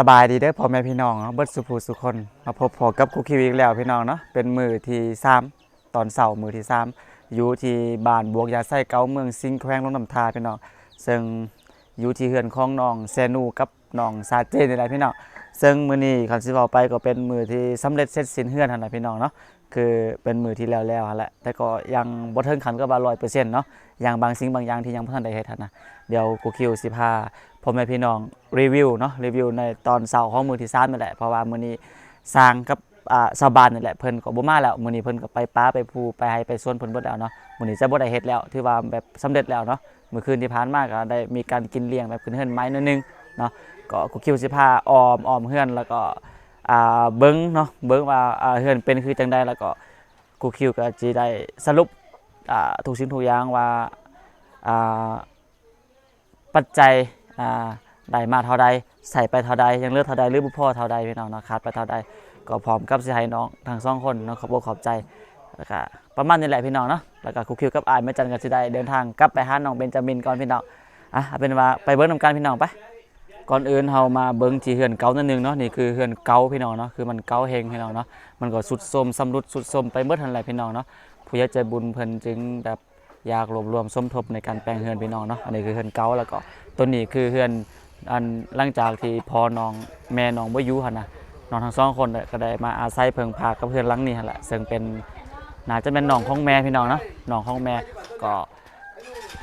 สบายดีเด้อพ่อแม่พี่น้องเนาะเบิดสุภูสุคนมาพบพอกับคุกคิวอีกแล้วพี่น้องเนาะเป็นมือที่3ตอนเสาร์มือที่3อยู่ที่บ้านบวกยาไส้เกาเมืองซิงแควงลงน้ำทาพี่น้องซึ่งอยู่ที่เฮือนของน้องแซนูกับน้องซาเจนี่แหละพี่น้องซึ่งมื้อนี้คันสิเว้าไปก็เป็นมือที่สำเร็จเสร็จสิ้นเฮือนหั่นน่ะพี่น้องเนาะ คือเป็นมือที่แล้วแล้วแหละแต่ก็ยังบ่ถึงขันกับว่า100%เซ็นต์เนาะอย่างบางสิ่งบางอย่างที่ยังบ่ทันได้เฮ็ดหั่นนะเดี๋ยวคุกคิวสิพาพ่อแม่พี่น้องรีวิวเนาะรีวิวในตอนเสาร์ของมือที่3นั่นแหละเพราะว่ามือนี้สร้างกับอ่าชาวบ้านนั่นแหละเพิ่นก็บ่มาแล้วมื้อนี้เพิ่นก็ไปป้าไปภูไปให้ไปสวนเพิ่นเบิดแล้วเนาะมื้อนี้จะบ่ได้เฮ็ดแล้วถือว่าแบบสำเร็จแล้วเนาะมื้อคืนที่ผ่านมาก็ได้มีการกินเลี้ยงแบบขึ้นเฮือนไม้นิดนึงเนาะก็กูคิวสิพาออมออมเฮือนแล้วก็ อ่าเบิ่งเนาะเบิ่งว่าอ่าเฮือนเป็นคือจังใดแล้วก็กูคิวก็สิได้สรุปอ่าทุกสิ่งทุกอย่างว่าอ่าปัจจัยอ่าได้มาเท่าใดใส่ไปเท่าใดยังเลือกเท่าใดหรือบ่พอเท่าใดพี่น้องเนาะขาดไปเท่าใดก็พร้อมกับสิให้น้องทั้งสองคนเนาะขอบอกขอบใจแล้วก็ประมาณนี้แหละพี่น้องเนาะแล้วก็คุกคิวกับอายแม่จันก็สิได้เดินทางกลับไปหาน้องเบนจามินก่อนพี่น้องอะเอาเป็นว่าไปเบิ่งนำกันพี่น้องไป ก่อนอื่นเฮามาเบิ่งที่เฮือนเก่านั่นนึงเนาะนี่คือเฮือนเก่าพี่น้องเนาะคือมันเก่าเฮงพี่น้องเนาะมันก็สุดโทรมสำรุดสุดโทรมไปเบิดหั่นแหละพี่น้องเนาะผู้ใหญ่ใจบุญเพิ่นจึงแบบอยากรวบรวมสมทบในการแปลงเฮือนพี่น้องเนาะอันนี้คือเฮือนเก่าแล้วก็ตัวนี้คือเฮือนอันหลังจากที่พอน้องแม่น้องบ่อยู่หั่นน่ะน้องทั้งสองคนก็ได้มาอาศัยเพิงพากับเพื่อนหลังนี้หั่นแหละซึ่งเป็นน่าจะเป็นน้องของแม่พี่น้องเนาะน้องของแม่ก็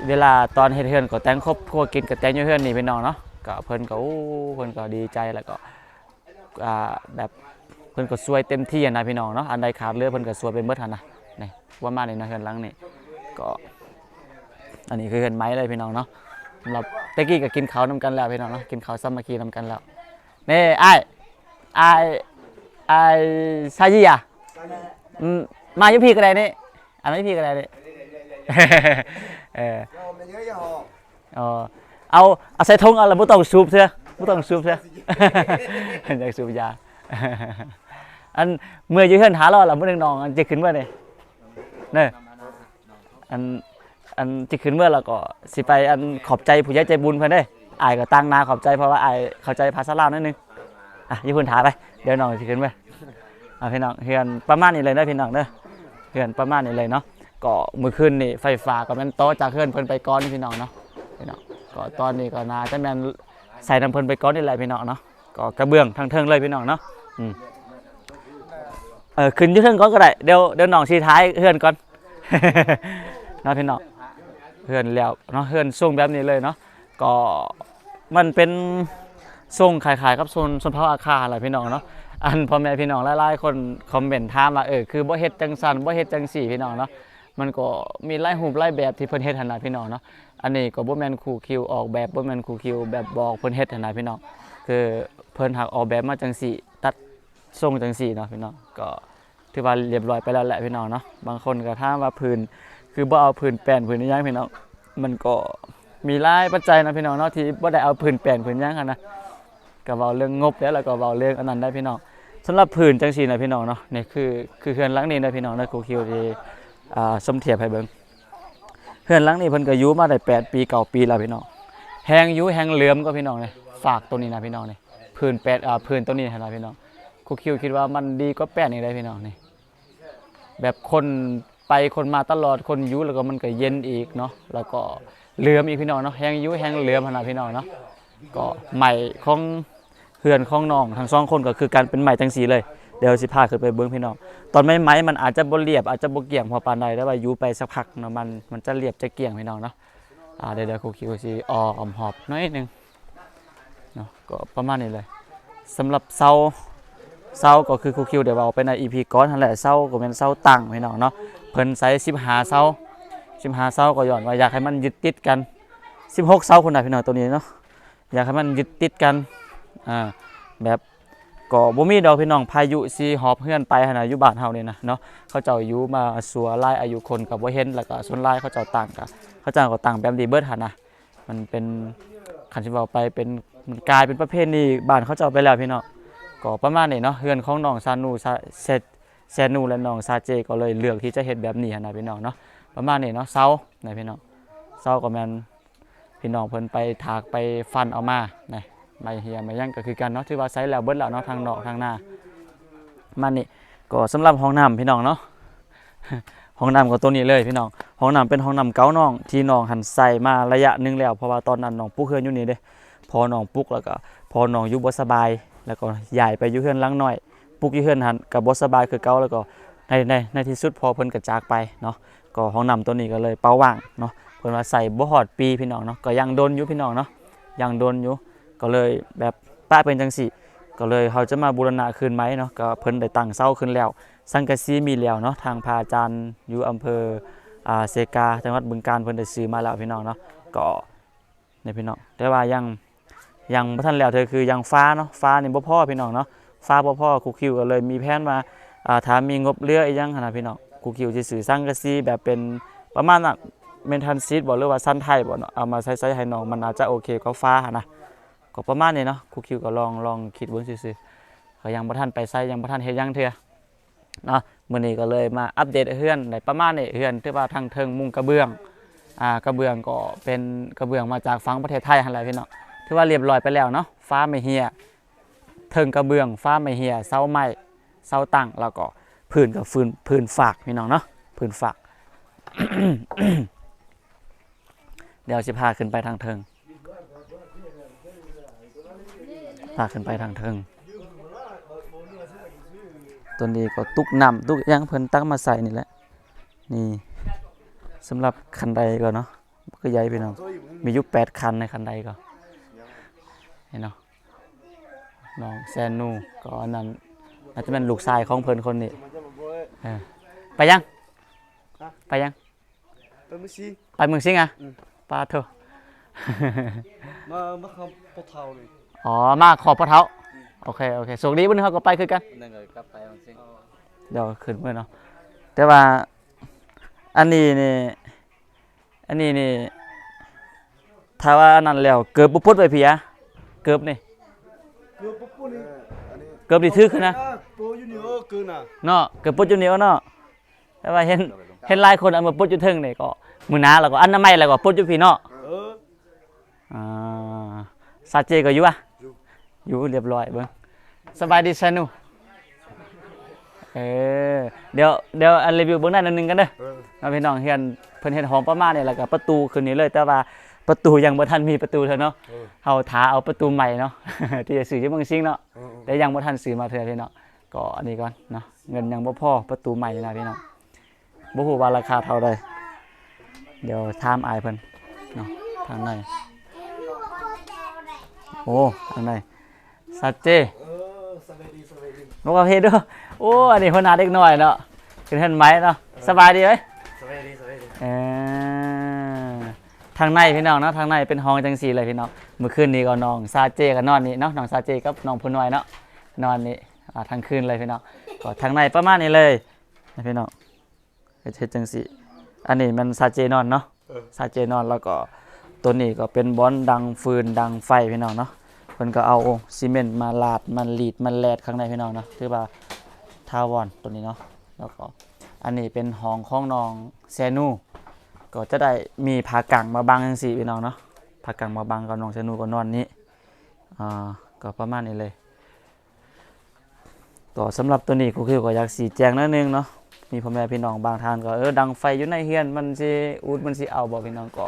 เวลาตอนเฮ็ดเฮือนก็แต่งครบครัวกินก็แต่งอยู่เฮือนนี่พี่น้องเนาะ ก็เพิ่นก็โอ้เพิ่นก็ดีใจแล้วก็อ่าแบบเพิ่นก็ช่วยเต็มที่อะนะพี่น้องเนาะอันใดขาดเหลือเพิ่นก็ช่วยเป็นเบิดหั่นนะนี่ว่ามานี่นะเฮือนหลังนี่ก็อันนี้คือเฮือนไม้เลยพี่น้องเนาะสำหรับตะกี้ก็กินข้าวนำกันแล้วพี่น้องเนาะกินข้าวสามัคคีนำกันแล้วนี่ไอ้ไอ้ไอ้ซายีอะอืมมาอยู่พี่ก็ได้นี่อันนี้พี่ก็ได้นี่เออมันเยอะยังหอเออ เอาเอาใส่ทงเอาละบ่ต้องสูบเถอะบ่ต้องสูบเถอะอยากสูบยาอันเมื่ออยู่เฮือนหาเราล่ะมื้อนึงน้องอันจะขึ้นเมื่อนี่เด้ออันอันที่ขึ้นเมื่อเราก็สิไปอันขอบใจผู้ใหญ่ใจบุญเพิ่นเด้อายก็ตั้งนาขอบใจเพราะว่าอายเข้าใจภาษาลาวนิดนึงอะอยี่เพิ่นถาไปเดี๋ยวน้องสิขึ้นไปอะพี่น้องเฮือนประมาณนี้เลยเด้อพี่น้องเด้อเฮือนประมาณนี้เลยเนาะก็มื้อคืนนี่ไฟฟ้าก็แม่นต่อจากเฮือนเพิ่นไปก่อนนี่พี่น้องเนาะ พี่น้องก็ตอนนี้ก็น่าจะแม่นใส่น้ำเพลินไปก่อนนี่แหละพี่น้องเนาะก็กระเบื้องทั้งเทิงเลยพี่น้องเนาะอืมเออขึ้นยู่เทิงก่อนก็ได้เดี๋ยวเดี๋ยวน้องสิท้ายเฮือนก่อนเนาะพี่น้องเฮือนแล้วเนาะเฮือนทรงแบบนี้เลยเนาะก็มันเป็นทรงคล้ายๆกับโซนโซนพระอาคารแหละพี่น้องเนาะอันพ่อแม่พี่น้องหลายๆคนคอมเมนต์ถามว่าเออคือบ่เฮ็ดจังซั่นบ่เฮ็ดจังซี่พี่น้องเนาะ มันก็มีหลายรูปหลายแบบที่เพิ่นเฮ็ดหันน่ะพี่น้องเนาะอันนี้ก็บ่แม่นครูคิวออกแบบบ่แม่นครูคิวแบบบอกเพิ่นเฮ็ดหันน่ะพี่น้องคือเพิ่นหักออกแบบมาจังซี่ ตัดทรงจังซี่เนาะพี่น้องก็ถือว่าเรียบร้อยไปแล้วแหละพี่น้องเนาะบางคนก็ถามว่าพื้นคือบ่เอาพื้นแป้นพื้นอิหยังพี่น้องมันก็มีหลายปัจจัยนะพี่น้องเนาะที่บ่ได้เอาพื้นแป้นพื้นอิหยังหันนะก็เว้าเรื่องงบแล้วแล้วก็เว้าเรื่องอันนั้นได้พี่น้องสำหรับพื้นจังซี่นะพี่น้องเนาะนี่คือคือเฮือนหลังนี้นะพี่น้องนะครูคิวที่ อ่าสมเทียบให้เบิ่งเฮือนหลังนี้เพิ่นก็อยู่มาได้8ปี9ปีแล้วพี่น้องแฮงอยู่แฮงเหลื่อมก็พี่น้องเลยฝากตัวนี้นะพี่น้องนี่พื้นแปดอ่าพื้นตัวนี้นะพี่น้องครูคิวคิดว่ามันดีกว่าแป้นอีกได้พี่น้องนี่แบบคนไปคนมาตลอดคนอยุแล้วก็มันก็เย็นอีกเนาะแล้วก็เหลือมอีกพี่น้องเนาะแห้งอยุแห้งเหลือมขนาดพี่น้องเนาะก็ใหม่ของเฮือนของน้องทั้งสองคนก็คือการเป็นใหม่จังสีเลย เดี๋ยวสิพาขึ้นไปเบิ้งพี่น้อง ตอนไม้ไม้มันอาจจะบ่เรียบอาจจะบ่เกี่ยงพอปานใดแต่ว่าอยู่ไปสักพักเนาะมันมันจะเรียบจะเกี่ยงพี่น้องเนาะอ่าเดี๋ยวเดี๋ยวครูคิวสิออมหอบน้อยนึงเนาะก็ประมาณนี้เลยสำหรับเสาเศร้าก็คือครูคิวเดี๋ยวเอาไปใน EP ก่อนนั่นแหละเศร้าก็เป็นเศร้าตั้งพี่น้องเนาะเพิ่นใส่15เศร้า15เศร้าก็ย้อนว่าอยากให้มันยึดติดกัน 16เศร้าคนน่ะพี่น้องตัวนี้เนาะอยากให้มันยึดติดกันอ่าแบบ ก็บ่มีดอกพี่น้องพายุสิหอบเฮือนไปหนะอยู่บ้านเฮานี่นะเนาะเขาเจ้าอยู่มาสัวไลายอายุคนก็บ่เห็นแล้วก็ส่วนไลายเขาเจ้าต่างก็เขาเจ้าก็ต่างแบบดีเบิดหันน่ะมันเป็นคันสิเว้าไปเป็นมันกลายเป็นประเพณีบ้านเขาเจ้าไปแล้วพี่น้องก็ประมาณนี้เนาะเฮือนของน้องซานูซาเซแซนูและน้องซาเจก็เลยเลือกที่จะเฮ็ดแบบนี้นนะพี่น้องเนาะประมาณนี้เนาะเซานะพี่น้องเซาก็แม่นพี่น้องเพิ่นไปถากไปฟันเอามานะ ไม่เฮียม่หยังก็คือกันเนาะที่ว่าใช้แล้วเบิดแล้วเนาะทางนอกทางหน้ามันนี่ก็สำหรับห้องน้ำพี่น้องเนาะห้องน้ำก็ตัวนี้เลยพี่น้องห้องน้ำเป็นห้องน้ำเก่าน้อง ที่น้องหันใส่มาระยะหนึงแล้วเพราะว่าตอนนั้นน้องปุ๊กเฮือนอยู่นี่เด้พอน้องปุ๊กแล้วก็พอน้องอยู่บ่สบาย แล้วก็ย้ายไปอยู่เฮือนลังหน้อย ปุ๊กอยู่เฮือนหันก็บ่สบายคือเก่าแล้วก็ในในในที่สุดพอเพิ่นก็จากไปเนาะก็ห้องน้ำตัวนี้ก็เลยเป้าว่างเนาะเพิ่นว่าใส่บ่ฮอดปีพี่น้องเนาะก็ยังโดนอยู่พี่น้องเนาะยังโดนอยู่ ก็เลยแบบป้าเป็นจังซี่ก็เลยเขาจะมาบูรณะคืนไหมเนาะก็เพิ่นได้ตั้งเสาขึ้นแล้ว สังกะสีมีแล้วเนาะทางพาจารย์อยู่อำเภออ่าเซกาจังหวัดบึงกาฬเพิ่นได้ซื้อมาแล้วพี่น้องเนาะก็เนี่ยพี่น้องแต่ว่ายังยังบ่ทันแล้วเธอคือยังฟ้าเนาะฟ้านี่บ่พ่อพี่น้องเนาะฟ้าบ่พ่อครูคิวก็เลยมีแผนว่าอ่าถามมีงบเลืออีหยังหั่นน่ะพี่น้องครูคิวสิซื้อสังกะสีแบบเป็นประมาณน่ะเมนทันซีดบ่หรือว่าสั้นไทยบ่เนาะเอามาใช้ๆให้น้องมันอาจจะโอเคกว่าฟ้าหั่นนะ ก็ประมาณนี้เนาะครูคิวก็ลองลองคิดเบิ่งซื่อๆก็ยังบ่ทันไปใส่ยังบ่ทันเฮ็ดยังเทื่อเนาะมื้อนี้ก็เลยมาอัปเดตเฮือนได้ประมาณนี้เฮือนที่ว่าทางเทิงมุงกระเบื้องอ่ากระเบื้องก็เป็นกระเบื้องมาจากฝั่งประเทศไทยหั่นแหละพี่น้องถือว่าเรียบร้อยไปแล้วเนาะฟ้าไม่เหียเทิงกระเบื้อง ฟ้าไม่เหียเสาไม้เสาตั้งแล้วก็พื้นกับพื้นพื้นฝากพี่น้องเนาะพื้นฝากเดี๋ยวสิพาขึ้นไปทางเทิง พาขึ้นไปทางเทิงตัวนี้ก็ตุกน้ำตุกหยังเพิ่นตั้งมาใส่นี่แหละ นี่สำหรับคันใดก็เนาะก็ใหญ่พี่น้องมีอยู่8คันในคันใดก็เห็นเนาะน้องแซนนูก็อันนั้นอาจจะเป็นลูกชายของเพิ่นคนนี้เออไปยัง ไปยัง ไปมื้อซีไปเมืองซิงอะอืมปลาเถอะมามาครับปะเทาเลย อ๋อมาขอบพระเท้าโอเคโอเคสวัสดีบุญเขาก็ไปคือกันนั่นก็กลับไปบางสิ่งเดี๋ยวขึ้นเมื่อเนาะแต่ว่าอันนี้นี่อันนี้นี่ถ้าว่าอันนั้นแล้วเกือบบุปุดไปพี่อะเกือบนี่เกือบปุ๊บนี่เกือบดิถือขึ้นนะโปอยู่นี่เออเกินน่ะเนาะเกือบปุดอยู่เหนียวเนาะแต่ว่าเห็นเห็นหลายคนเอามาปุดอยู่เทึงนี่ก็มือหนาแล้วก็อันนั้นไม่แล้วก็ปุดอยู่พี่เนาะเอออ่าซาเจก็อยู่อะ อยู่เรียบร้อยเบิ่งสบายดีซะหนูเออเดี๋ยวเดี๋ยวอันรีวิวเบื้องหน้านิดนึงกันเด้อเออเอาพี่น้องเฮียนเพิ่นเฮ็ดหอมประมาณนี้แหละก็ประตูคืนนี้เลยแต่ว่าประตูยังบ่ทันมีประตูเท่าเนาะเออเฮาท้าเอาประตูใหม่เนาะที่จะซื้อที่เมืองซิงเนาะเออแต่ยังบ่ทันซื้อมาเทื่อพี่เนาะก็อันนี้ก่อนเนาะเงินยังบ่พอประตูใหม่นะพี่น้องบ่ฮู้ว่าราคาเท่าใดเดี๋ยวถามอายเพิ่นเนาะทางในโอ้ทางใน สัจเจเออสบายดีสบายดีบ่ว่าเพศเด้อโอ้อันนี้เพิ่นหาเด็กน้อยเนาะขึ้นเฮ็ดไหมเนาะสบายดีเอ้ยสบายดีสบายดีเออทางในพี่น้องเนาะทางในเป็นห้องจังสีเลยพี่น้องเมื่อคืนนี้ก็น้องซาเจก็นอนนี่เนาะน้องซาเจกับน้องพูน้อยเนาะนอนนี่อ่าทั้งคืนเลยพี่น้องก็ทางในประมาณนี้เลยนะพี่น้องเฮ็ดเฮ็ดจังสีอันนี้มันซาเจนอนเนาะซาเจนอนแล้วก็ตัวนี้ก็เป็นบอลดังฟืนดังไฟพี่น้องเนาะ เพิ่นก็เอาซีเมนต์มาลาดมันลีดมันแลดข้างในพี่น้องเนาะถือว่าทาวอนตัวนี้เนาะแล้วก็อันนี้เป็นห้องของน้องแซนูก็จะได้มีผากังมาบังจังสี่พี่น้องเนาะผากังมาบังกับน้องชนูก็นอนนี้อ่าก็ประมาณนี้เลยก็สำหรับตัวนี้ก็คือก็อยากสีแจงนิดนึงเนาะมีพ่อแม่พี่น้องบางท่านก็เออดังไฟอยู่ในเฮียนมันสิอูดมันสิเอาบ่พี่น้องก็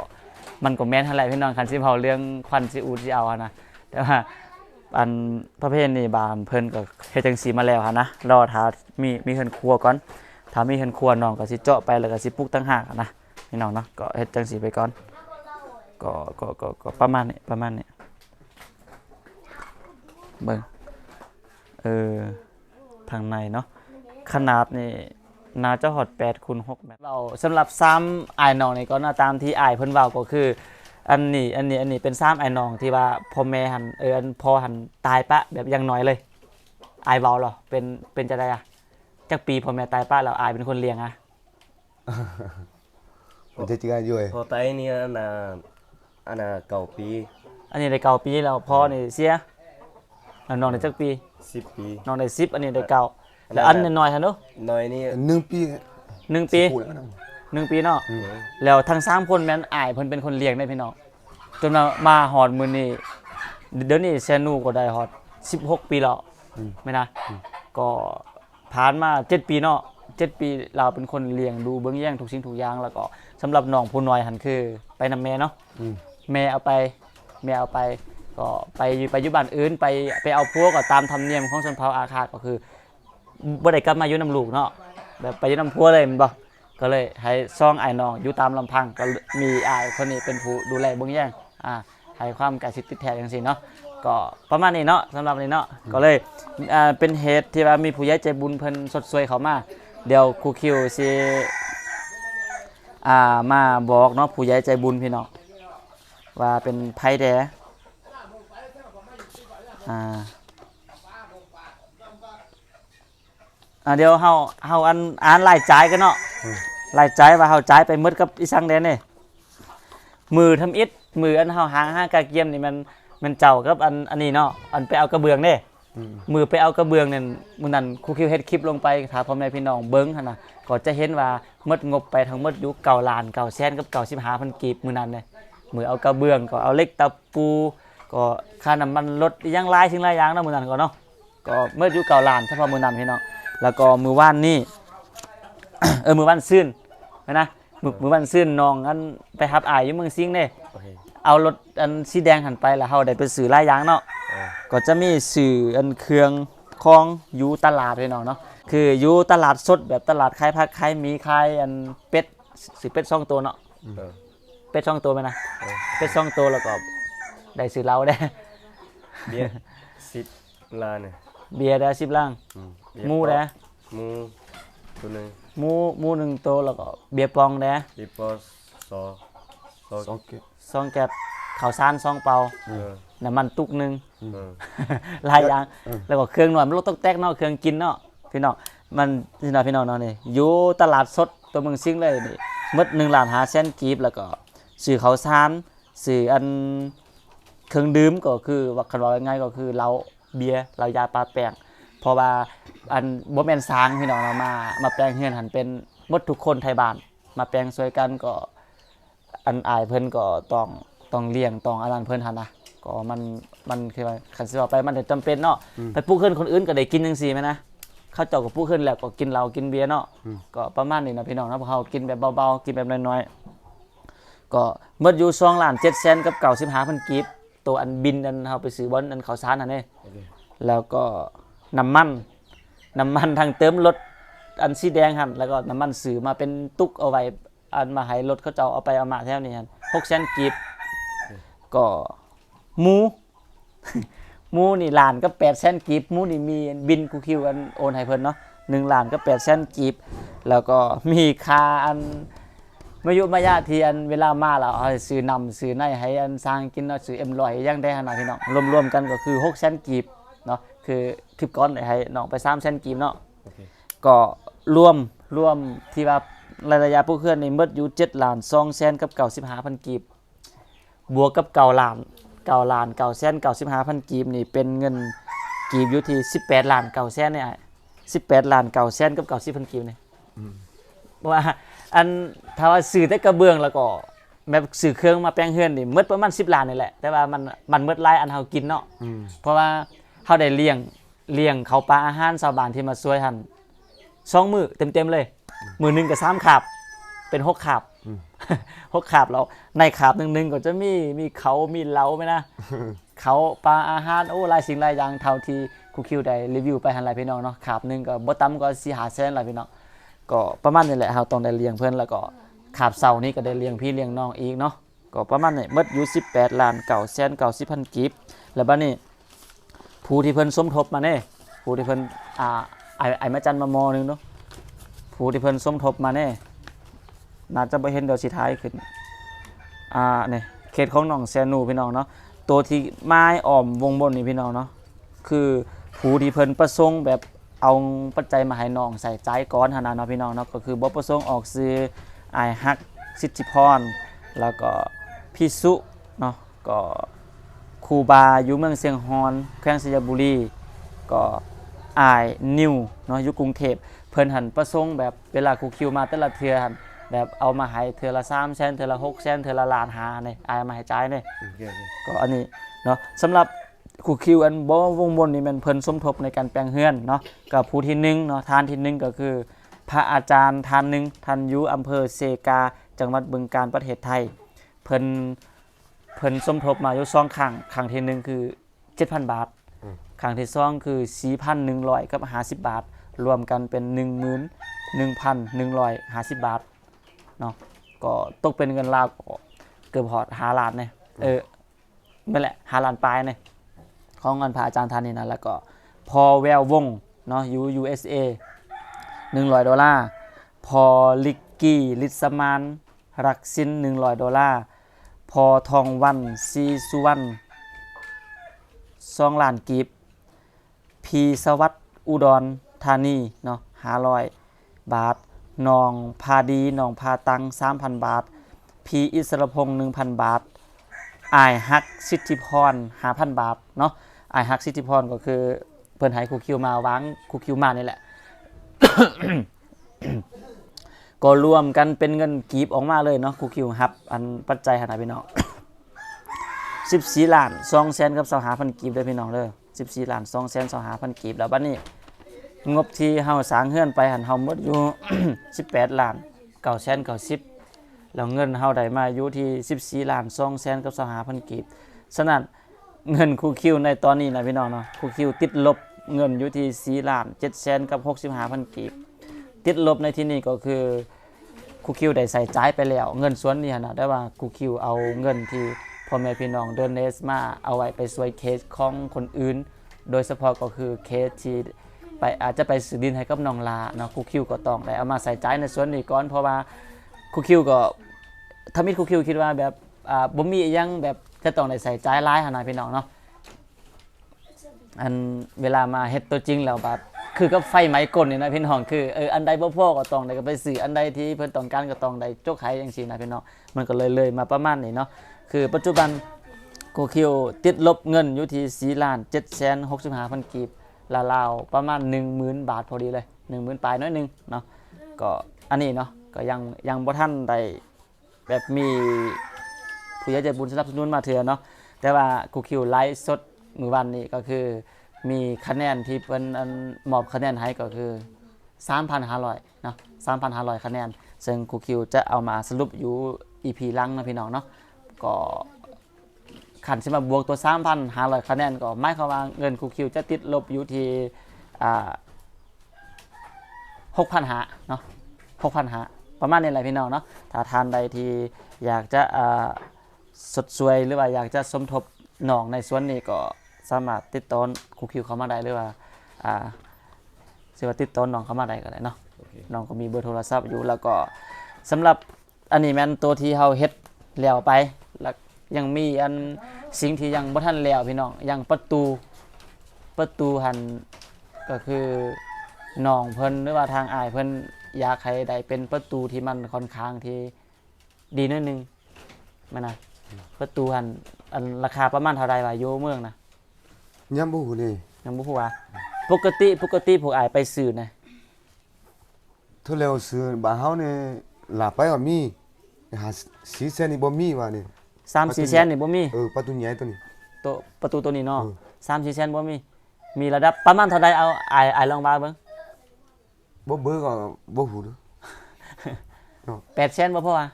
มันก็แม่นเท่าไหร่พี่น้องคันสิเผาเรื่องควันสิอูดสิเอาอะนะ แต่ว่าอันประเภทนี้บานเพิ่นก็เฮ็ดจังซี่มาแล้วหันะรอถ้ามีมีเฮือนครัวก่อนถ้ามีเฮือนครัวน้องก็สิเจาะไปแล้วก็สิปลูกตั้งหากนะพี่น้องเนาะก็เฮ็ดจังสีไปก่อนก็ก็ก็ก็ประมาณนี้ประมาณนี้เบิ่งเออทางในเนาะขนาดนี่น่าจะฮอด8คูณ6แบบเราสำหรับซ้ำอายน้องนี่ก็น่าตามที่อายเพิ่นเว้าก็คือ อันนี้อันนี้อันนี้เป็นซ้ำอายน้องที่ว่าพ่อแม่หันเอออันพ่อหันตายปะแบบอยังน้อยเลยอายเว้าเหรอเป็นเป็นจะได้อะจักปีพ่อแม่ตายปะแล้วอายเป็นคนเลี้ยงอะมันจะจริงอยู่เอ้ยพอไตเนี่ยน่ะอันน่ะเก่าปี อันนี้ได้เก้าปีแล้วพ่อนี่เสียแล้วน้องได้จักปี10ปีน้องได้สิบอันนี้ได้เก้าแล้วอันน้อยๆฮะเนาะน้อยนี่หนึ่งปีหนึ่งปีพูดแล้วนะ หนึ่งปีเนาะแล้วทั้งสามคนแม่นอายเพิ่นเป็นคนเลี้ยงได้พี่น้องจนมามาหอดมือนี่เดี๋ยวนี้แซนูก็ได้ฮอด16 ปีแล้วไม่นะก็ผ่านมา7ปีเนาะ7ปีเราเป็นคนเลี้ยงดูเบิ่งแย่งทุกสิ่งทุกอย่างแล้วก็สำหรับน้องผู้น้อยหันคือ ไปนำแม่เนาะอืมแม่เอาไปแม่เอาไปก็ไปอยู่ไปอยู่บ้านอื่นไปไปเอาพวกก็ตามธรรมเนียมของชนเผ่าอาคาก็คือบ่ได้กลับมาอยู่นํลูกเนาะแบบไปอยู่นํพัวเลยแมันบ่ ก็เลยให้ซ่องไอ้น้องอยู่ตามลำพังก็มีไอ้คนนี้เป็นผู้ดูแลเบิ่งแย่งอ่าให้ความใกล้ชิดติดแท้จังซี่เนาะก็ประมาณนี้เนาะสำหรับนี้เนาะก็เลยอ่าเป็นเหตุที่ว่ามีผู้ใหญ่ใจบุญเพิ่นสดสวยเขามาเดี๋ยวครูคิวสิอ่ามาบอกเนาะผู้ใหญ่ใจบุญพี่น้องว่าเป็นไพ่แดอ่า อ่าเดี๋ยวเฮาเฮาอันอ่านรายจ่ายกันเนาะรายจ่ายว่าเฮาจ่ายไปหมดกับอีสังแดนนี่มือทำอิฐมืออันเฮาหางห้ากาเกียมนี่มันมันเจ้ากับอันอันนี้เนาะอันไปเอากระเบื้องเด้อืมมือไปเอากระเบื้องนั่นมื้อนั้นครูคิวเฮ็ดคลิปลงไปถามพ่อแม่พี่น้องเบิ่งหั่นน่ะก็จะเห็นว่าหมดงบไปทั้งหมดอยู่เก่าล้านเก่าแสนกับเก่า15,000กีบมื้อนั้นเด้มือเอากระเบื้องก็เอาเหล็กตะปูก็ค่าน้ำมันรถอีหยังหลายสิ่งหลายอย่างเนาะมื้อนั้นก็เนาะก็เมื่ออยู่เก่าล้านเฉพาะมื้อนั้นพี่น้อง แล้วก็มื้อวานนี่เออมื้อวันซื่นนะนะมื้อมื้อวันซื่นน้องอันไปรับอายอยู่เมืองซิงเด้โอเคเอารถอันสีแดงหันไปแล้วเฮาได้ไปซื้อหลายอย่างเนาะเออก็จะมีสื่ออันเครื่องของอยู่ตลาดพี่น้องเนาะคืออยู่ตลาดสดแบบตลาดขายผักขายหมีขายอันเป็ดสิเป็ดสองตัวเนาะเออเป็ดสองตัวไหมนะเออเป็ดสองตัวแล้วก็ได้ซื้อเหล้าได้เบียร์สิบล้านเนี่ยเบียร์ได้สิบลังอืมเบีย หมูได้หมูตัวหนึงหมูหมูหนึ่งตัวแล้วก็เบียร์ปองได้อีปอสองสองสองเกตซองแก๊สข้าวสารซองเปล่าเออน้ำมันตุกหนึ่ง เออ หลายอย่างแล้วก็เครื่องหน่อยมันรถตกแตกเนาะเครื่องกินเนาะพี่น้องมันพี่น้องพี่น้องเนาะนี่อยู่ตลาดสดตัวเมืองซิงเลยนี่หมดหนึ่งล้านหาแสนกีบแล้วก็ซื้อข้าวสารซื้ออันเครื่องดื่มก็คือว่าคันว่าง่ายๆก็คือเหล้าเบียร์เหล้ายาปลาแป้ง เพราะว่าอันบ่แม่นสร้างพี่น้องเรามามาแปลงเฮือนหันเป็นหมดทุกคนไทยบ้าน มาแปลงช่วยกันก็อันอายเพิ่นก็ต้องต้องเลี้ยงต้องอันนั้นเพิ่นหั่นนะก็มันมันคือว่าคันสิว่าไปมันจะจำเป็นเนาะไปปลูกเฮือนคนอื่นก็ได้กินจังซี่แม่นะเขาเจ้าก็ปลูกเฮือนแล้วก็กินเหล้ากินเบียร์เนาะก็ประมาณนี้นะพี่น้องนะพวกเฮากินแบบเบาๆกินแบบน้อยๆก็หมดอยู่2ล้าน7แสนกับ95,000กีบตัวอันบินอันเฮาไปซื้อบอนอันข้าวสารนั่นเด้โอเคแล้วก็ น้ำมันน้ำมันทางเติมรถอันสีแดงหันแล้วก็น้ำมันสื่อมาเป็นตุกเอาไว้อันมาให้รถเขาเจ้าเอาไปเอามาแถวนี้หันหกแสนกีบก็หมูหมูนี่ล้านก็แปดแสนกีบหมูนี่มีบินกูคิวอันโอนให้เพิ่นเนาะหนึ่งล้านก็แปดแสนกีบแล้วก็มีคาอันมายุมายาทีอันเวลามาแล้วเอาซื้อนำซื้อในให้อันสร้างกินเนาะซื้อเอ็มลอยยังได้ขนาดพี่น้องรวมๆกันก็คือหกแสนกีบเนาะ คือคลิปก้อนให้น้องไปสามแสนกีบเนาะโอเคก็รวมรวมที่ว่าระยะผู้เคลื่อนในเมดอยู่7ล้าน2แสนกับ95,000กีบบวกกับ9ล้าน9ล้าน9แสน95,000กีบนี่เป็นเงินกีบอยู่ที่18ล้าน9แสนเนี่ย18ล้าน9แสนกับ90,000กีบนี่ว่าอันถ้าว่าซื้อแต่กระเบื้องแล้วก็แบบซื้อเครื่องมาแปลงเฮือนนี่หมดประมาณ10ล้านนี่แหละแต่ว่ามันมันหมดหลายอันเฮากินเนาะอืมเพราะว่า เขาได้เลี้ยงเลี้ยงเขาวปลาอาหารชาวบ้านที่มาช่วยหันสองมือเต็มๆเลย มือหนึ่งกับสามขาบ เป็นหกขาบหกขาบแล้วในขาบหนึ่งๆก็จะมีมีเขามีเล้าไหมนะเขาปลาอาหารโอ้หลายสิ่งหลายอย่างเท่าที่ครูคิวได้รีวิวไปหันหลายพี่น้องเนาะขาบหนึ่งก็บ่ต่ำก็สี่หาแสนหลายพี่น้องก็ประมาณนี้แหละเราต้องได้เลี้ยงเพื่อนแล้วก็ขาบเสานี้ก็ได้เลี้ยงพี่เลี้ยงน้องอีกเนาะก็ประมาณนี้หมดอยู่18ล้านเก่าแสนเก่าสิบพันกีบแล้วบัดนี้ ผู้ที่เพิ่นสมทบมาเน่ผู้ที่เพิ่นอ่าไอไอมาจันมามอหนึงเนาะผู้ที่เพิ่นสมทบมาเน่น่าจะบ่เห็นเดี๋ยวสิท้ายขึ้นอ่าเนี่ยเขตของหนองแซนูพี่น้องเนาะตัวที่ไม้อ้อมวงบนนี่พี่น้องเนาะคือผู้ที่เพิ่นประสงค์แบบเอาปัจจัยมาให้น้องใส่ใจก้อนหนนาเนาะพี่น้องเนาะก็คือบ่ประสงค์ออกซื้อไอฮักสิทธิพรแล้วก็พี่สุเนาะก็ รูบาอยู่เมืองเสียงฮอนแขวงสยบุรีก็อายนิวเนาะอยู่กรุงเทพเพิ่นหันประสงค์แบบเวลาครูคิวมาแต่ละเทือหันแบบเอามาให้เทือละ3แสนเทือละ6แสนเทือละล้านหาเนี่ยอายเอามาให้จ่ายเนี่ยโอเคโอเคก็อันนี้เนาะสำหรับครูคิวอันบ่วงบนนี่มันเพิ่นสมทบในการแปลงเฮือนเนาะกับผู้ที่หนึ่งเนาะทานที่หนึ่งก็คือ พระอาจารย์ทานหนึ่งท่านอยู่อำเภอเซกา จังหวัดบึงกาฬประเทศไทย เพิ่น เพิ่นสมทบมาอยู่สองครั้งครั้งที่หนึ่งคือ 7,000 บาทครั้งที่สองคือ 4,100กับ50บาท รวมกันเป็น 11,150 บาทเนาะก็ตกเป็นเงินลาวก็เกือบหอด5ล้านเนี่ยเออนั่นแหละ5ล้านปลายเนี่ยของเงินพระอาจารย์ท่านนี่นะแล้วก็พอแวววงเนาะอยู่ USA 100ดอลลาร์พอลิกกี้ลิสมานรักสิน100ดอลลาร์ พอทองวันซีสุวรรณสองล้านกีบพีสวัสด์อุดรธานีเนาะ500บาทนองพาดีนองพาตัง3,000บาท พีอิสรพงษ์1,000บาทอายฮักสิทธิพร5,000บาทเนาะอายฮักสิทธิพรก็คือเพิ่นให้ครูคิวมาวางครูคิวมานี่แหละ ก็รวมกันเป็นเงินกีบออกมาเลยเนาะครูคิวครับ อันปัจจัยหาพี่น้อง14ล้าน2แสนกับ25,000กีบเด้พี่น้องเด้อ14ล้าน2แสน25,000กีบแล้วบัดนนี้ งบที่เฮาสางเฮือนไปหันเฮาหมดอยู่18ล้าน9แสน90แล้วเงินเฮาได้มาอยู่ที่14ล้าน2แสนกับ25,000กีบฉะนั้นเงินครูคิวในตอนนี้นะพี่น้องเนาะครูคิวติดลบเงินอยู่ที่4ล้าน7แสนกับ65,000กีบ ติดลบในที่นี้ก็คือครูคิวได้ใส่จ่ายไปแล้ว เงินส่วนนี้นะได้ว่าครูคิวเอาเงินที่พ่อแม่พี่น้องเดินเนสมาเอาไว้ไปช่วยเคสของคนอื่น โดยเฉพาะก็คือเคสที่ไปอาจจะไปซื้อดินให้กับน้องลาเนาะครูคิวก็ต้องได้เอามาใส่จ่ายในส่วนนี้ก่อนเพราะว่าครูคิวก็ทามิดครูคิวคิดว่าแบบอ่าบ่มียังแบบจะต้องได้ใส่จ่ายหลายหั่นนะพี่น้องเนาะอันเวลามาเฮ็ดตัวจริงแล้วแบบ คือกับไฟไหม้กลนี่นะพี่น้องคือเอออันใดบ่พอก็ต้องได้ก็ไปซื้ออันใดที่เพิ่นต้องการก็ต้องได้จกไขจังซี่นะพี่น้องมันก็เลยเลยมาประมาณนี้เนาะคือปัจจุบันโกคิวติดลบเงินอยู่ที่4ล้าน7แสน65พันกีบลาวๆประมาณ 10,000 บาทพอดีเลย 10,000ปลายน้อยหนึงเนาะก็อันนี้เนาะก็ยังยังบ่ทันได้แบบมีผู้ใหญ่ใจบุญสนับสนุนมาเถื่อเนาะแต่ว่ากูคิวไลฟ์สดมือวันนี้ก็คือ มีคะแนนที่เป็นอันมอบคะแนนให้ก็คือ 3,500เนาะ3,500 คะแนน ซึ่งครูคิวจะเอามาสรุปอยู่ EP หลังนะพี่น้องเนาะก็ขันสิมาบวกตัว 3,500 คะแนนก็หมายความว่าเงินครูคิวจะติดลบอยู่ที่อ่า6,500เนาะ6,500ประมาณนี้แหละพี่น้องเนาะถ้าทานใดที่อยากจะสดสวยหรือว่าอยากจะสมทบหนองในส่วนนี้ก็ สามารถติดต่อครูคิวเข้ามาได้หรือว่าอ่าสิว่าติดต่อน้องเข้ามาได้ก็ได้เนาะโอเคน้องก็มีเบอร์โทรศัพท์อยู่แล้วก็สำหรับอันนี้แม่นตัวที่เฮาเฮ็ดแล้วไปแล้วยังมีอันสิ่งที่ยังบ่ทันแล้วพี่น้องยังประตูประตูหันก็คือน้องเพิ่นหรือว่าทางอายเพิ่นอยากให้ได้เป็นประตูที่มันค่อนข้างที่ดีนิดนึงแม่นนะประตูหันอันราคาประมาณเท่าใดวะอยู่เมืองนะ ยังบ่ฮู้นี่ยังบ่ฮู้ว่าปกติปกติพวกอายไปซื้อนะทุแล้วซื้อบ้านเฮานี่ลาไปก็มีหาสีเส้นนี่บ่มีว่านี่3 4แสนนี่บ่มีเออประตูใหญ่ตัวนี้ตัวประตูตัวนี้เนาะเออ3 4แสนบ่มี มีระดับประมาณเท่าใดเอาอายอายลองว่าเบิ่งบ่เบิ่งก็บ่ฮู้เด้อ8แสนบ่พอว่า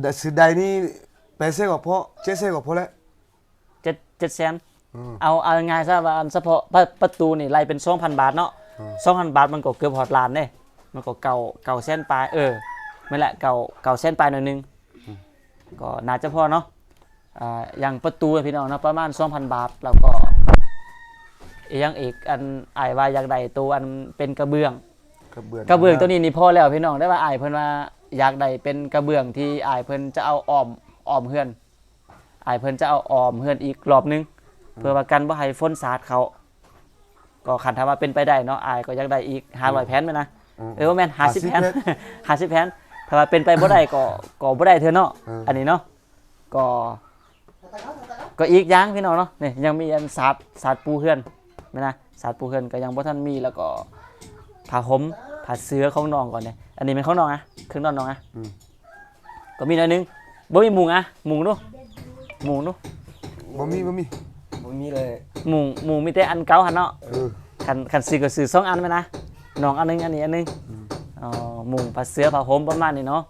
แต่ซื้อได้นี่ไปเสียก็พอเจ๊เสียก็พอแล้ว 7 7แสนอืมเอาเอาง่ายๆซะว่าอันเฉพาะประประตูนี่ไล่เป็น2,000บาทเนาะอืม2,000บาทมันก็เกือบฮอดล้านเด้มันก็เก่าเก่าแสนปลายเออนั่นแหละเก่าเก่าแสนปลายหน่อยหนึงก็น่าจะพอเนาะอ่าอย่างประตูอะพี่น้องเนาะประมาณ2,000บาทแล้วก็อีกอย่างอีกอันอายว่าอยากได้ตัวอันเป็นกระเบื้องกระเบื้องกระเบื้องตัวนี้นี่พอแล้วพี่น้องได้ว่าอายเพิ่นว่าอยากได้เป็นกระเบื้องที่อายเพิ่นจะเอาอ้อมอ้อมเฮือน อายเพิ่นจะเอาอ้อมเฮือนอีกรอบนึง เพื่อว่ากันบ่ให้ฝนสาดเขา ก็คันถ้าว่าเป็นไปได้เนาะอายก็อยากได้อีก500แผ่นแม่นนะเออว่าแม่น50แผ่น50แผ่นถ้าว่าเป็นไปบ่ได้ก็ก็บ่ได้เทื่อเนาะอันนี้เนาะก็ ก็อีกอย่างพี่น้องเนาะนี่ยังมีอันสาดสาดปูเฮือนแม่นนะสาดปูเฮือนก็ยังบ่ทันมีแล้วก็ผ้าห่มผ้าเสื้อของน้องก่อนเนี่ยอันนี้เป็นของน้องอะเครื่องนอนน้องอะอืมก็มีหน่อยหนึงบ่มีมุงอะมุงดู มุงดูบ่มีบ่มีบ่มีเลยหมูหมูมีแต่อันเก่าหั่นเนาะเออคันคันซื้อก็ซื้อสองอันไว้นะน้องอันหนึงอันนี้อันหนึงอ๋อหมูผ้าเสื้อผ้าห่มประมาณนี้เนาะ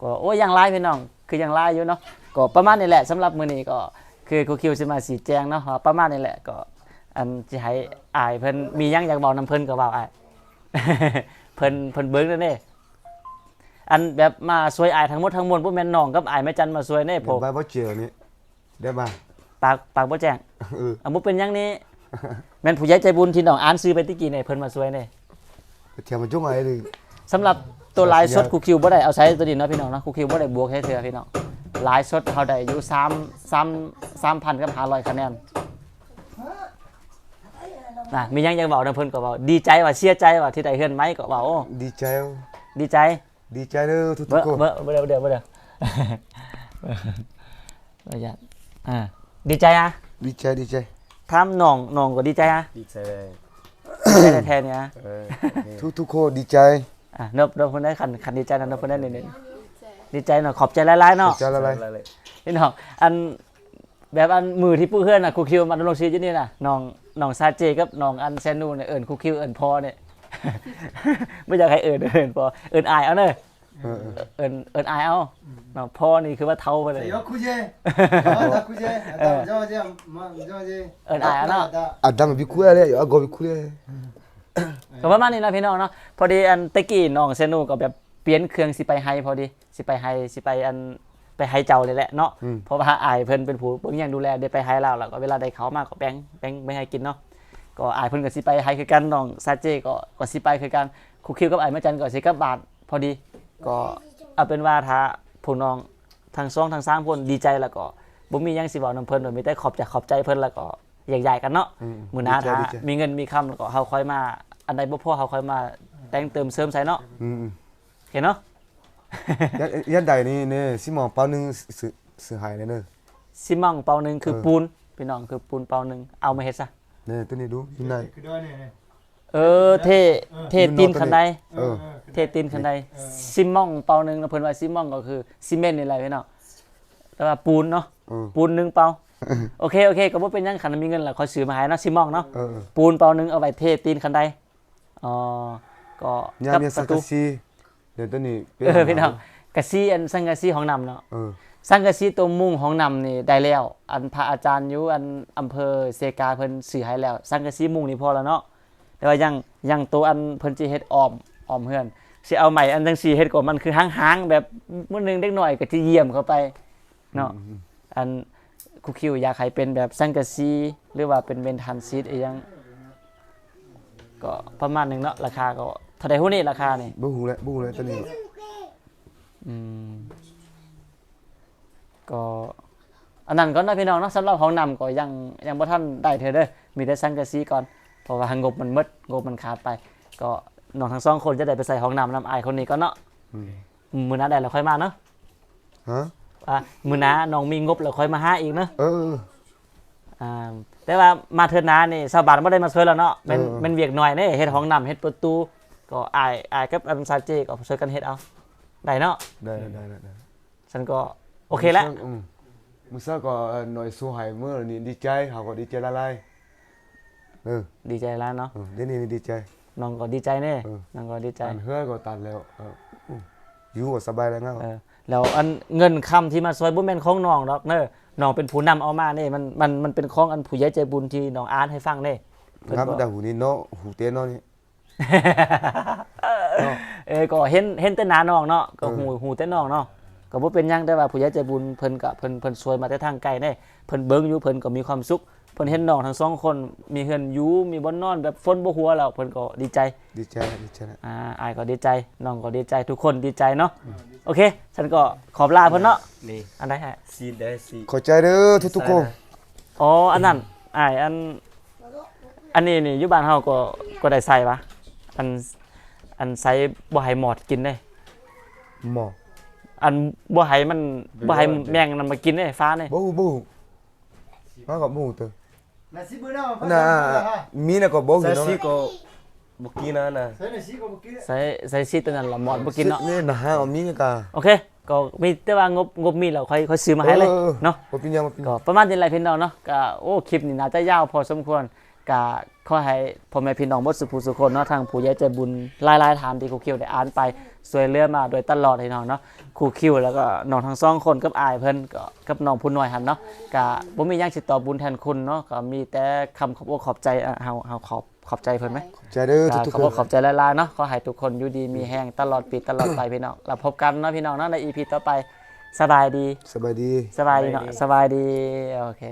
ก็โอ้ยยังหลายพี่น้องคือยังหลายอยู่เนาะก็ประมาณนี้แหละสำหรับมื้อนี้ก็คือครูคิวสิมาสีแจงเนาะว่าประมาณนี้แหละก็อันสิให้อายเพิ่นมีหยังอยากบอกนํเพิ่นก็เว้าอายเพิ่นเพิ่นเบิ่งนั่นเด้อันแบบมาช่วยอายทั้งหมดทั้งมวลบ่แม่นน้องกับอายแม่จันมาช่วยเด้ผผมมไปบ่เจอนี่ ได้บ่าปากปากบ่แจ้งเอออะบ่เป็นหยังนี่แม่นผู้ใหญ่ใจบุญที่น้องอ่านซื้อไปตะกี้นี่เพิ่นมาช่วยเด้เทียมมาจุงไอ้เลยสำหรับตัวลายสดคูคิวบ่ได้เอาใช้ตัวนี้เนาะพี่น้องเนาะคูคิวบ่ได้บวกให้เธอพี่น้องลายสดเฮาได้อยู่3 3 3,000กับ500คะแนนน่ะมีหยังอยากเว้านำเพิ่นก็เว้าดีใจว่าเสียใจว่าที่ได้เฮือนไหมก็เว้าโอ้ดีใจเอาดีใจ ดีใจเด้อทุกเบ่ๆคน เบ่บ่เด้อบ่เด้อบ่เด้อบ่อยาก อ่าดีใจอะดีใจดีใจถามน้องน้องก็ดีใจอะดีใจเลยดีใจแท้ๆเนี่ยอะเออทุกๆคนดีใจอะเนิบเนิบเพิ่นได้คันคันดีใจนะเนิบเพิ่นได้นิดๆดีใจเนาะขอบใจหลายๆเนาะใจละลายเลยพี่น้องอันแบบอันมือที่ผู้เพื่อนน่ะครูคิวมันดำรงชีวิตอยู่นี่น่ะน้องน้องซาเจกับน้องอันแซนูเนี่ยเอิญครูคิวเอิญพอเนี่ยไม่อยากให้เอิญเอิญพอเอิญอายเอาเนอะ เออเออ เอิญเอิญอายเอาน้องพ่อนี่คือว่าเท่าไปเลย 여 구제. 아, 나 구제. 나 저제 마 저제. เอิญอายเอาเนาะ 나 อาดามบิคุยเลยอ่ะกอบิคุยเลย ก็ประมาณนี้นะพี่น้องเนาะพอดีอันตะกี้น้องแซนูก็แบบเปลี่ยนเครื่องสิไปไฮพอดีสิไปไฮสิไปอันไปไฮเจ้าเลยแหละเนาะ อืม เพราะว่าอายเพิ่นเป็นผู้เบิ่งอย่างดูแลได้ไปไฮเราแล้วก็เวลาได้เขามาก็แบ่งแบ่งไม่ให้กินเนาะ ก็อายเพิ่นก็สิไปไฮคือกันน้องซาเจก็ก็สิไปคือกันครูคิวกับอายแม่จันก็สิกลับบาทพอดี ก็เอาเป็นว่าถ้าผู้น้องทางซ่องทางสร้างคนดีใจแล้วก็บ่มีหยังสิบอกน้ำเพิ่นโดยมีแต่ขอบใจขอบใจเพิ่นแล้วก็ใหญ่ๆกันเนาะมื้อหน้าดีใจถ้ามีเงินมีคำแล้วก็เฮาค่อยมา อันใดบ่พอเฮาค่อยมาแต่งเติมเสริมใส่เนาะอืมเห็นเนาะยันใดนี่เน่ะสิหมองเป้าหนึงสื่สือหายเลยเนอะ ซิมังเปาหนึ่งคือปูนพี่น้องคือปูนเปาหนึ่งเอามาเฮ็ดซะเน่ะตัวนี้ดูอยู่ไหน คือด้วยเนี่ย เออเทเเทตีนขันใดเออ ทตีนคันใดซิมองเปาหนึ่งนะเพิ่นว่าซิมองก็คือซีเมนต์นี่แหละพี่น้องแต่ว่าปูนเนาะเออปูนหนึ่งเปาโอเคโอเคก็บ่เป็นหยังคันมีเงินแล้วค่อยซื้อมาให้เนาะซิมองเนาะเออปูนเปาหนึ่งเอาไว้เทตีนคันใดอ๋อก็ยากับเมียปสัระกตูซีเดี๋ยวตัวนี้ป็เออพี่น้องกะซีอันสังกะซีของนำเนาะ เออ สังกะสีตัวมุงของนำนี่ได้แล้ว อันพระอาจารย์อยู่อันอำเภอเซกาเพิ่นซื้อให้แล้ว สังกะสีมุงนี่พอแล้วเนาะแต่ว่ายังยังตัวอันเพิ่นสิเฮ็ดอ้อมอ้อมเฮือน สิเอาใหม่อันจังซี่เฮ็ดก่อนมันคือห้างๆแบบมื้อหนึงเด็กน้อยก็สิเยี่ยมเข้าไปเนาะอันคุคิวอยากให้เป็นแบบสังกะสีหรือว่าเป็นเวนทันซีดอีหยังก็ประมาณหนึงเนาะราคาก็เท่าใดฮู้นี่ราคานี่บ่ฮู้แล้วบ่ฮู้แล้วตัวนี้อืมก็อันนั้นก็นะพี่น้องเนาะสำหรับห้องนำก็ยังยังบ่ทันได้เธอเด้อมีแต่สังกะสีก่อนเพราะว่างบมันหมดงบมันขาดไปก็ น้องทั้งสองคนจะได้ไปใส่ห้องนำนำอายคนนี้ก็เนาะอืมมื้อหน้าได้แล้วค่อยมาเนาะฮะอะมื้อหน้าน้องมีงบแล้วค่อยมาหาอีกเนาะเออ อ่าแต่ว่ามาเทื่อหน้านี่ชาวบ้านบ่ได้มาช่วยแล้วเนาะเป็นเออ เป็นเวียกหน่อยเด้เฮ็ดห้องนำเฮ็ดประตู ก็อายอายกับอันซาเจก็ช่วยกันเฮ็ดเอาได้เนาะได้ได้ได้ได้ฉันก็โอเคแล้วอืมมื้อเช้าก็เอ่อหน่อยสู้หายมื้อนี้ดีใจเฮาก็ดีใจละลายเออดีใจแล้วเนาะ เออเดี๋ยวนี้ดีใจ น้องก็ดีใจแน่เออน้องก็ดีใจตันเฮือก็ตันแล้วเอออืมอยู่ก็สบายแล้วเงาเออแล้วอันเงินคำที่มาซอยบ่แม่นของน้องดอกเด้อน้องเป็นผู้นำเอามานี่มันมันมันเป็นของอันผู้ใหญ่ใจบุญที่น้องอ่านให้ฟังเด้เพิ่นครับก็แต่หูนี่เนาะหูเตี้ยเนาะนี่เออก็เห็นเห็นแต่หน้าน้องเนาะก็เออหูหูแต่น้องเนาะก็บ่เป็นหยังแต่ว่าผู้ใหญ่ใจบุญเพิ่นก็เพิ่นเพิ่นช่วยมาแต่ทางไกลเด้เพิ่นเบิ่งอยู่เพิ่นก็มีความสุข เพิ่นเห็นน้องทั้งสองคนมีเฮือนอยู่มีบ่นนอนแบบฝนบ่หัวแล้วเพิ่นก็ดีใจ ดีใจดีใจอ่าอายก็ดีใจน้องก็ดีใจทุกคนดีใจเนาะโอเค ฉันก็ขอบลาเพิ่นเนาะนี่อันใดฮะซีนไดซีขอใจเด้อทุกทุกๆคนอ๋ออันนั้นอายอัน อันนี้นี่อยู่บ้านเฮาก็ก็ได้ใส่ปะอันอันใส่บ่ให้หมอดกินได้ หมอดอันบ่ให้มันบ่ให้แมงนั่มากินได้ฟ้าได้ บ่ฮู้บ่ฮู้มากับบ่ฮู้เตอ นั้นละหมอดบ่กินเนาะนี่นะฮะเอามีนี่กะโอเคก็มีแต่ว่างบงบมีแล้วค่อยค่อยซื้อมาให้เลยออเนาะบ่เป็นหยังบ่เป็นหก็ยังประมาณนี้แหละพี่น้องเนาะก็โอ้คลิปนี้น่าจะยาวพอสมควร ก็ขอให้พ่อแม่พี่น้องบ่สุขผู้สุคนเนาะทางผู้ใหญ่ใจบุญหลายๆถามที่ครูคิวได้อ่านไปสวยเรือมาโดยตลอดพี่น้องเนาะครูคิวแล้วก็น้องทั้งสองคนกับอายเพิ่นก็กับน้องผู้น้อยหั่นเนาะก็บ่มีหยังสิตอบบุญแทนคุณเนาะก็มีแต่คำขอบอกขอบใจอะเฮาเฮาขอบขอบใจเพิ่นไหมใจเด้อก็ทุกขๆอคบนขอบใจหลายๆเนาะขอให้ทุกคนอยู่ดีมีแห้งตลอดปีตลอดไปพี่น้องเราพบกันเนาะพี่น้องเนาะใน EP ต่อไปสบายดีสบายดี สบายดีเนาะสบายดีโอเค